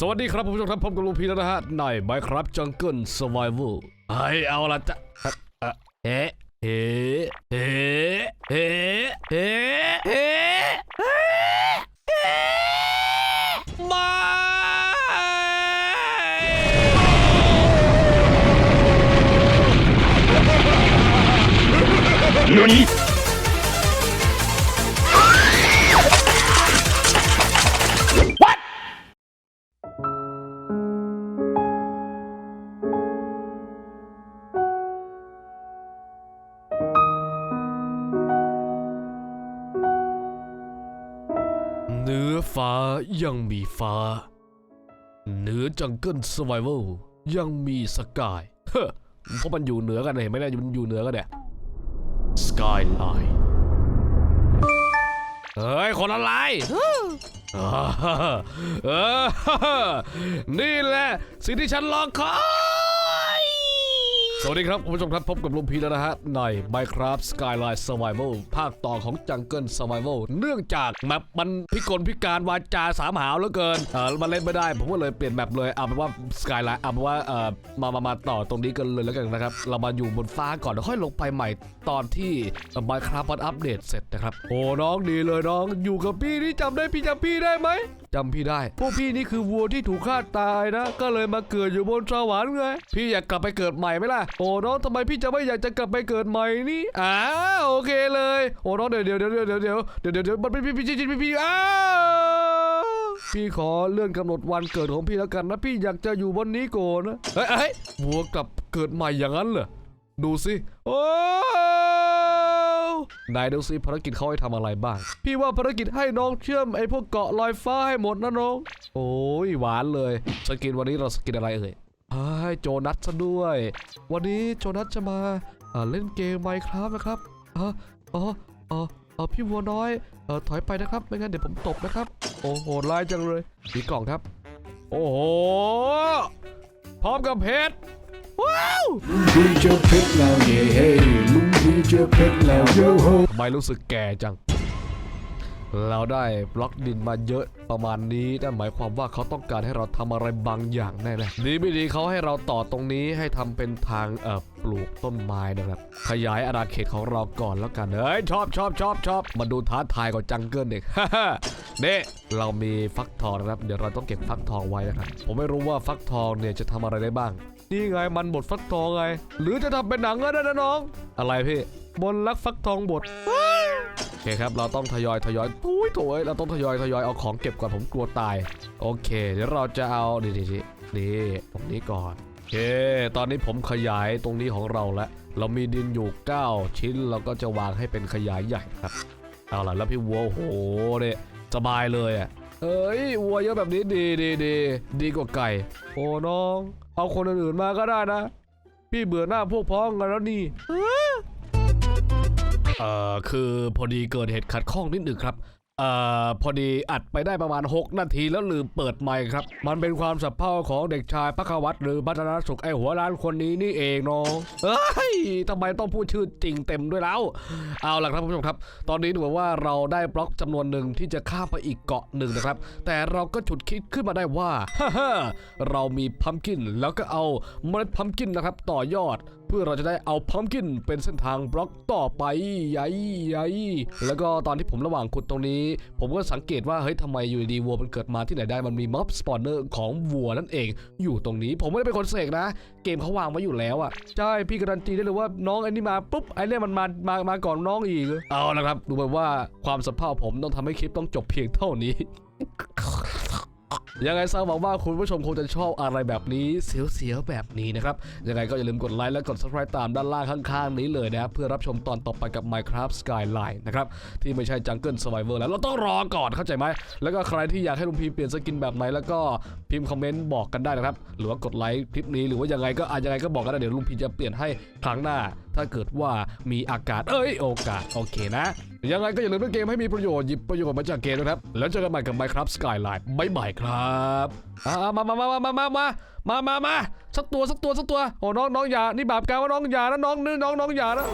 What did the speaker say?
สวัสดีครับผู้ชมครับพบกับลุงพีแล้วนะฮะในไมครับจังเกิลสไวเวอร์ไอเอาละจ้ะเอ๊ะเฮ้เฮ้เฮ้เฮ้เอ๊ะเอ๊ะเอ๊ะมาโนนี่ ฟ้ายังมีฟ้า เหนือ Jungle Survival ยังมีสกายเฮ้อเพราะมันอยู่เหนือกันเห็นไหมเนี่ยมันอยู่เหนือกันเนี่ย Skyline เฮ้ย คนอะไรอ่าเออนี่แหละ สิ่งที่ฉันรอคอย สวัสดีครับ คุณผู้ชมครับ พบกับลุงพีแล้วนะฮะ ใน Minecraft Skyline Survival ภาคต่อของ Jungle Survival เนื่องจากแมปมันพิกลพิการวาจาสามหาวเหลือเกิน เออมันเล่นไม่ได้ ผมก็เลยเปลี่ยนแมปเลยเอาเป็นว่า Skyline เอาเป็นว่าเออมามามาต่อตรงนี้กันเลยแล้วกันนะครับ เรามาอยู่บนฟ้าก่อนแล้วค่อยลงไปใหม่ตอนที่ Minecraft มันอัปเดตเสร็จนะครับ โอ้น้องดีเลยน้องอยู่กับพี่นี่จำได้พี่จำพี่ได้ไหม จำพี่ได้ พวกพี่นี่คือวัวที่ถูกฆ่าตายนะ ก็เลยมาเกิดอยู่บนสวรรค์ไง พี่อยากกลับไปเกิดใหม่ไหมล่ะ โอ้น้องทำไมพี่จะไม่อยากจะกลับไปเกิดใหม่นี่อ้าโอเคเลย โอ้น้องเดี๋ยวเดี๋ยวเดี๋ยวเดี๋ยวเดี๋ยวเดี๋ยวเดี๋ยวเดี๋ยวมันเป็นพี่พี่พี่พี่พี่อ้าวพี่ขอเลื่อนกำหนดวันเกิดของพี่แล้วกันนะ พี่อยากจะอยู่บนนี้ก่อนนะ เฮ้ยเฮ้ยวัวกลับเกิดใหม่อย่างนั้นเหรอ ดูสิ โอ้ นายดูสิภารกิจเขาให้ทำอะไรบ้าง พี่ว่าภารกิจให้น้องเชื่อมไอ้พวกเกาะลอยฟ้าให้หมดนะน้อง โอ้ยหวานเลย สกินวันนี้เราสกินอะไรเอ่ยเฮ้ยโจนัสซะด้วย วันนี้โจนัสจะมาเล่นเกมไมครับนะครับอ๋ออ๋ออ๋อเออพี่วัวน้อยเออถอยไปนะครับ ไม่งั้นเดี๋ยวผมตบนะครับ โอ้โหร้ายจังเลยมีกล่องครับ โอ้โห พร้อมกับเพชร ว้าวพี่เจอเพชรแล้วเย่เฮ้ลุงพี่เจอเพชรแล้วโยโฮทำไมรู้สึกแก่จัง เราได้บล็อกดินมาเยอะประมาณนี้นั่นหมายความว่าเขาต้องการให้เราทำอะไรบางอย่างแน่ๆดีไม่ดีเขาให้เราต่อตรงนี้ให้ทำเป็นทางเอ่อปลูกต้นไม้นะครับ ขยายอาณาเขตของเราก่อนแล้วกันเฮ้ยชอบชอบชอบชอบมาดูท้าทายกับจังเกิลเด็กนี่เรามีฟักทองนะครับ เดี๋ยวเราต้องเก็บฟักทองไว้นะครับ ผมไม่รู้ว่าฟักทองเนี่ยจะทำอะไรได้บ้าง นี่ไงมันบดฟักทองไง หรือจะทำเป็นหนังก็ได้นะน้อง อะไรพี่มนรักฟักทองบดโอเคครับ เราต้องทยอยทยอยทุยโถยเราต้องทยอยทยอยเอาของเก็บก่อนผมกลัวตาย โอเค เดี๋ยวเราจะเอานี่นี่นี่นี่ตรงนี้ก่อนโอเค ตอนนี้ผมขยายตรงนี้ของเราแล้วเรามีดินอยู่ 9 ชิ้นเราก็จะวางให้เป็นขยายใหญ่ครับ เอาล่ะแล้วพี่วัวโหเนี่ยสบายเลยอะ เอ้ยวัวเยอะแบบนี้ดีดีดีดีกว่าไก่ โอ้น้อง เอาคนอื่นๆมาก็ได้นะ พี่เบื่อหน้าพวกพ้องกันแล้วนี่เออคือพอดีเกิดเหตุขัดข้องนิดหนึ่งครับ เอ่อพอดีอัดไปได้ประมาณ 6 นาทีแล้วลืมเปิดไมค์ครับ มันเป็นความสับเพร่าของเด็กชายพักวัตรหรือพัฒนาสุขไอหัวร้านคนนี้นี่เองน้องเอ้ยทำไมต้องพูดชื่อจริงเต็มด้วยแล้ว เอาล่ะครับคุณผู้ชมครับ ตอนนี้ดูเหมือนว่าเราได้บล็อกจำนวนหนึ่งที่จะข้ามไปอีกเกาะหนึ่งนะครับ แต่เราก็ฉุดคิดขึ้นมาได้ว่าฮ่าเรามีพัมกินแล้วก็เอาเมล็ดพัมกินนะครับต่อยอด พื่อเราจะได้เอาพัมกินเป็นเส้นทางบล็อกต่อไปใหญ่ใหญ่แล้วก็ตอนที่ผมระหว่างขุดตรงนี้ ผมก็สังเกตว่าเฮ้ยทำไมอยู่ดีวัวมันเกิดมาที่ไหนได้มันมีม็อบสปอนเนอร์ของวัวนั่นเอง อยู่ตรงนี้ผมไม่ได้เป็นคนเสกนะ เกมเขาวางไว้อยู่แล้วอะใช่พี่การันตีได้เลยว่าน้องไอ้นี่มาปุ๊บไอ้เนี่ยมันมามามาก่อนน้องอีกเอาละครับ ดูเหมือนว่าความสัมพันธ์ผมต้องทำให้คลิปต้องจบเพียงเท่านี้ ยังไงซะหวังว่าคุณผู้ชมคงจะชอบอะไรแบบนี้เสียวๆแบบนี้นะครับยังไงก็อย่าลืมกดไลค์และกด subscribe ตามด้านล่างข้างๆ นี้เลยนะครับเพื่อรับชมตอนต่อไปกับ Minecraft Skyline นะครับที่ไม่ใช่ Jungle Survivor แล้วเราต้องรอก่อนเข้าใจไหมแล้วก็ใครที่อยากให้ลุงพีเปลี่ยนสกินแบบไหนแล้วก็พิมพ์คอมเมนต์บอกกันได้นะครับหรือว่ากดไลค์คลิปนี้หรือว่ายังไงก็อาจยังไงก็บอกกันได้เดี๋ยวลุงพีจะเปลี่ยนให้ครั้งหน้า ถ้าเกิดว่ามีอากาศเอ้ยโอกาสโอเคนะ ยังไงก็อย่าลืมเล่นเกมให้มีประโยชน์หยิบประโยชน์มาจากเกมนะครับ แล้วเจอกันใหม่กับ Minecraft Skyline บ๊ายบายครับอ่ามามามามามามามามามาสักตัวสักตัวสักตัวโอ้น้องน้องอย่านี่บาปกรรมว่าน้องอย่านะน้องนี่น้องน้องอย่านะ